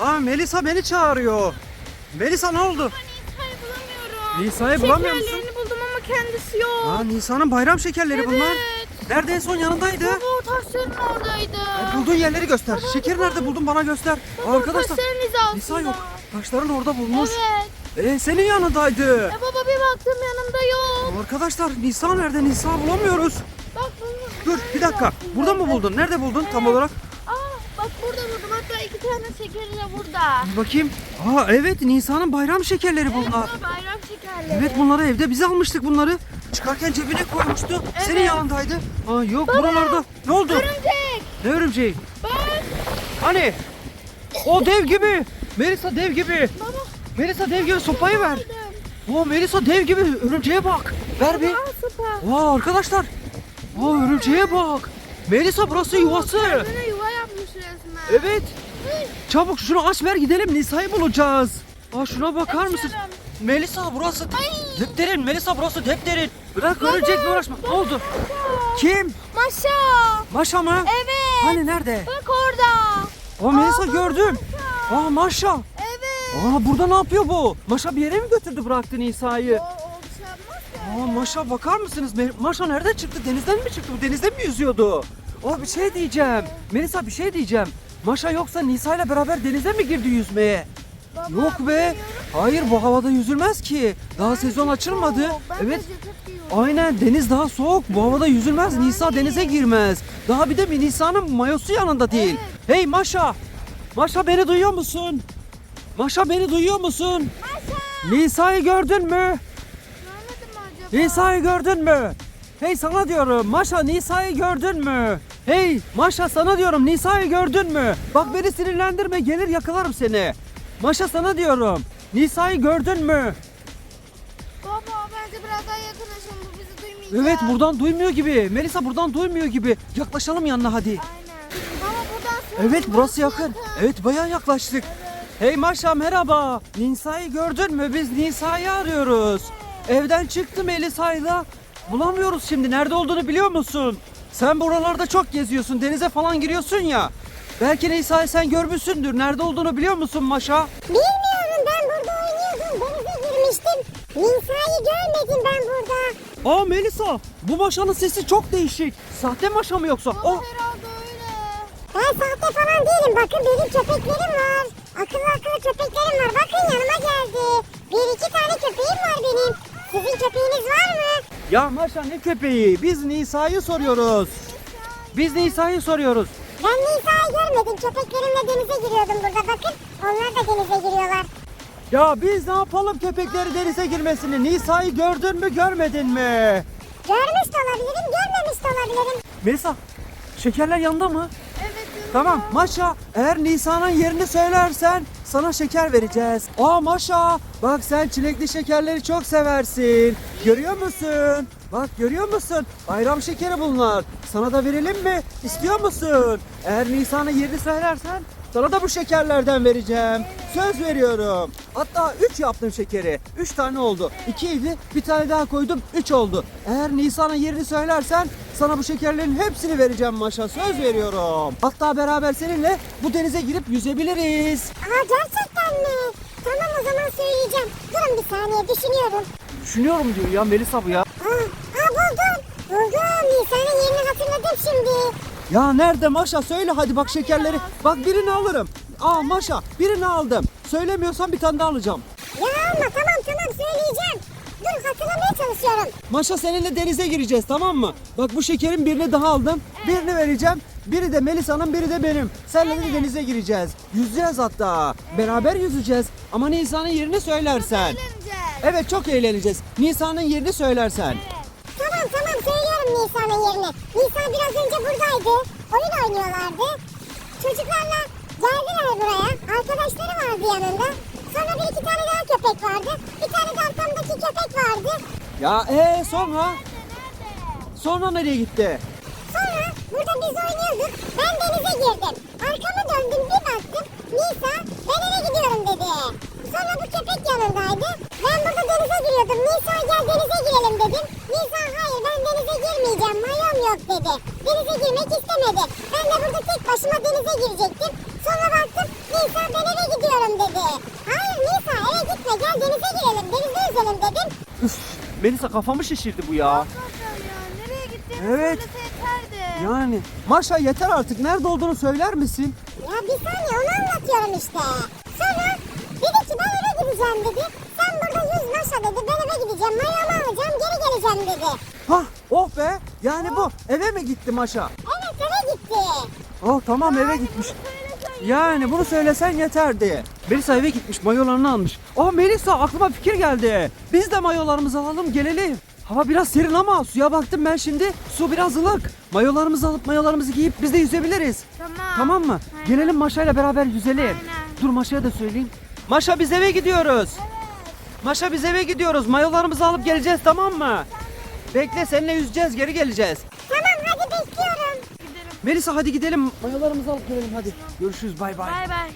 Aa Melisa beni çağırıyor. Melisa ne oldu? Nisa'yı bulamıyorum. Nisa'yı bulamıyor musun? Şekerlerini buldum ama kendisi yok. Aa Nisa'nın bayram şekerleri bunlar. Evet. Nerede en son yanındaydı? Baba taşların oradaydı. Ay, bulduğun yerleri göster. Şekeri nerede buldun bana göster. Baba, Arkadaşlar. Nisa yok. Taşların orada bulmuş. Evet. Ee, senin yanındaydı. E baba bir baktım yanımda yok. Arkadaşlar Nisa nerede? Nisa bulamıyoruz. Bak. Dur bir dakika. Burada mı buldun? Nerede buldun tam olarak? Aa bak burada buldum. Tane şekeri de burada. Bir bakayım. Aa evet Nisa'nın bayram şekerleri Evet, bunlar. baba, bayram şekerleri. Evet bunları evde biz almıştık bunları. Çıkarken cebine koymuştu. Senin Evet. yanındaydı. Aa yok buralarda. Ne oldu? Örümcek. Ne örümceği? Bak. Hani? O dev gibi. Melisa dev gibi. Baba. Melisa dev gibi sopayı ver. Oo Melisa dev gibi örümceğe bak. Ver bir. Aa arkadaşlar. Vaa örümceğe bak. Melisa burası yuvası. Kendine yuva yapmış resmen. Evet. Çabuk şunu aç ver gidelim Nisa'yı bulacağız. Aa şuna bakar mısın? Melisa burası Ay. depterin. Melisa burası depterin. Bırak örümcekle uğraşma. Ne oldu? Kim? Maşa. Maşa mı? Evet. Hani nerede? Bak orada. Aa Melisa gördüm. Aa Maşa. Evet. Aa burada ne yapıyor bu? Maşa bir yere mi götürdü bıraktı Nisa'yı? Aa Maşa bakar mısınız? Maşa nereden çıktı? Denizden mi çıktı? Bu denizde mi yüzüyordu? Aa bir şey diyeceğim. Melisa bir şey diyeceğim. Maşa yoksa Nisa ile beraber denize mi girdi yüzmeye? Baba, Yok be. Hayır bu havada yüzülmez ki. Daha sezon açılmadı. Ben Evet. Aynen deniz daha soğuk. Bu havada yüzülmez. Nisa denize girmez. Daha bir de bir Nisa'nın mayosu yanında değil. Hey Maşa. Maşa beni duyuyor musun? Maşa beni duyuyor musun? Maşa. Nisa'yı gördün mü? Görmedin mi acaba? Nisa'yı gördün mü? Hey sana diyorum Maşa Nisa'yı gördün mü? Hey Maşa sana diyorum Nisa'yı gördün mü? Bak beni sinirlendirme gelir yakalarım seni. Maşa sana diyorum. Nisa'yı gördün mü? Baba bence biraz daha yakınlaşalım. Bu bizi duymayacak. Evet buradan duymuyor gibi. Melisa buradan duymuyor gibi. Yaklaşalım yanına hadi. Aynen. Baba buradan sonra Evet burası yakın. Evet bayağı yaklaştık. Hey Maşa merhaba. Nisa'yı gördün mü? Biz Nisa'yı arıyoruz. Evden çıktı Melisa'yla. Bulamıyoruz şimdi. Nerede olduğunu biliyor musun? Sen buralarda çok geziyorsun. Denize falan giriyorsun ya. Belki Nisa'yı sen görmüşsündür. Nerede olduğunu biliyor musun Maşa? Bilmiyorum ben burada oynuyordum. Denize girmiştim. Nisa'yı görmedim ben burada. Aa Melisa bu Maşa'nın sesi çok değişik. Sahte Maşa mı yoksa? Baba Oh. herhalde öyle. Ben sahte falan değilim. Bakın benim köpeklerim var. Akıllı akıllı köpeklerim var. Bakın yanıma geldi. Bir iki tane köpeğim var benim. Sizin köpeğiniz var mı? Ya Maşa ne köpeği? Biz Nisa'yı soruyoruz. Biz Nisa'yı soruyoruz. Ben Nisa'yı görmedim. Köpeklerimle denize giriyordum burada. Bakın onlar da denize giriyorlar. Ya biz ne yapalım köpekleri denize girmesini? Nisa'yı gördün mü görmedin mi? Görmüş de olabilirim, görmemiş de olabilirim. Melisa şekerler yanında mı? Evet. Tamam Maşa eğer Nisa'nın yerini söylersen sana şeker vereceğiz. Aa Maşa bak sen çilekli şekerleri çok seversin. Görüyor musun? Bak görüyor musun? Bayram şekeri bunlar. Sana da verelim mi? İstiyor musun? Eğer Nisa'nın yerini söylersen sana da bu şekerlerden vereceğim. Söz veriyorum. Hatta 3 yaptım şekeri. 3 tane oldu. 2 idi bir tane daha koydum 3 oldu. Eğer Nisa'nın yerini söylersen sana bu şekerlerin hepsini vereceğim Maşa. Söz veriyorum. Hatta beraber seninle bu denize girip yüzebiliriz. Aa gerçekten mi? Tamam o zaman söyleyeceğim. Durun bir saniye düşünüyorum. Düşünüyorum diyor ya Melisa bu ya. Aa, aa buldum. Buldum. Nisan'ın yerini hatırladım şimdi. Ya nerede Maşa söyle hadi bak şekerleri. Bak birini alırım. Aa Maşa birini aldım. Söylemiyorsan bir tane daha alacağım. Ya ama tamam tamam söyleyeceğim. Dur hatırlamaya çalışıyorum. Maşa seninle denize gireceğiz tamam mı? Bak bu şekerin birini daha aldım. Birini vereceğim. Biri de Melisa'nın biri de benim. Seninle de denize gireceğiz. Yüzeceğiz hatta. Beraber yüzeceğiz. Ama Nisa'nın yerini söylersen. Eğleneceğiz. Evet çok eğleneceğiz. Nisa'nın yerini söylersen. Nisan'ın yerini. Nisan biraz önce buradaydı. Oyun oynuyorlardı. Çocuklarla geldiler buraya. Arkadaşları vardı yanında. Sonra bir iki tane daha köpek vardı. Bir tane de arkamdaki köpek vardı. Ya ee sonra? Sonra nereye gitti? Sonra burada biz oynuyorduk. Ben denize girdim. Arkamı döndüm bir baktım. Nisa ben eve gidiyorum dedi. Sonra bu köpek yanındaydı. Ben burada denize giriyordum. Nisa gel denize girelim dedim. Nisa hayır dedi. Denize girmek istemedi. Ben de burada tek başıma denize girecektim. Sonra baktım Nisa ben eve gireceğim dedi. Hayır Nisa eve gitme gel denize girelim denizde yüzelim dedim. Üf, Melisa kafamı şişirdi bu ya. Nereye gittiğini Evet. yeterdi. Yani Maşa yeter artık. Nerede olduğunu söyler misin? Ya bir saniye onu anlatıyorum işte. Sonra dedi ki ben eve gideceğim dedi. Sen burada yüz maşa dedi ben eve gideceğim mayomu alacağım geri geleceğim dedi. Hah oh be. Yani bu eve mi gitti Maşa? Evet eve gitti. Oh tamam eve gitmiş. Yani bunu söylesen yeterdi. Melisa eve gitmiş mayolarını almış. Oh Melisa aklıma fikir geldi. Biz de mayolarımızı alalım gelelim. Hava biraz serin ama suya baktım ben şimdi. Su biraz ılık. Mayolarımızı alıp mayolarımızı giyip biz de yüzebiliriz. Tamam. Tamam mı? Aynen. Gelelim Maşa'yla beraber yüzelim. Aynen. Dur Maşa'ya da söyleyeyim. Maşa biz eve gidiyoruz. Maşa biz eve gidiyoruz. Mayolarımızı alıp geleceğiz tamam mı? Bekle seninle yüzeceğiz geri geleceğiz. Tamam hadi bekliyorum. Gidelim. Melisa hadi gidelim. Mayolarımızı alıp gelelim hadi. Görüşürüz bay bay. Bay bay.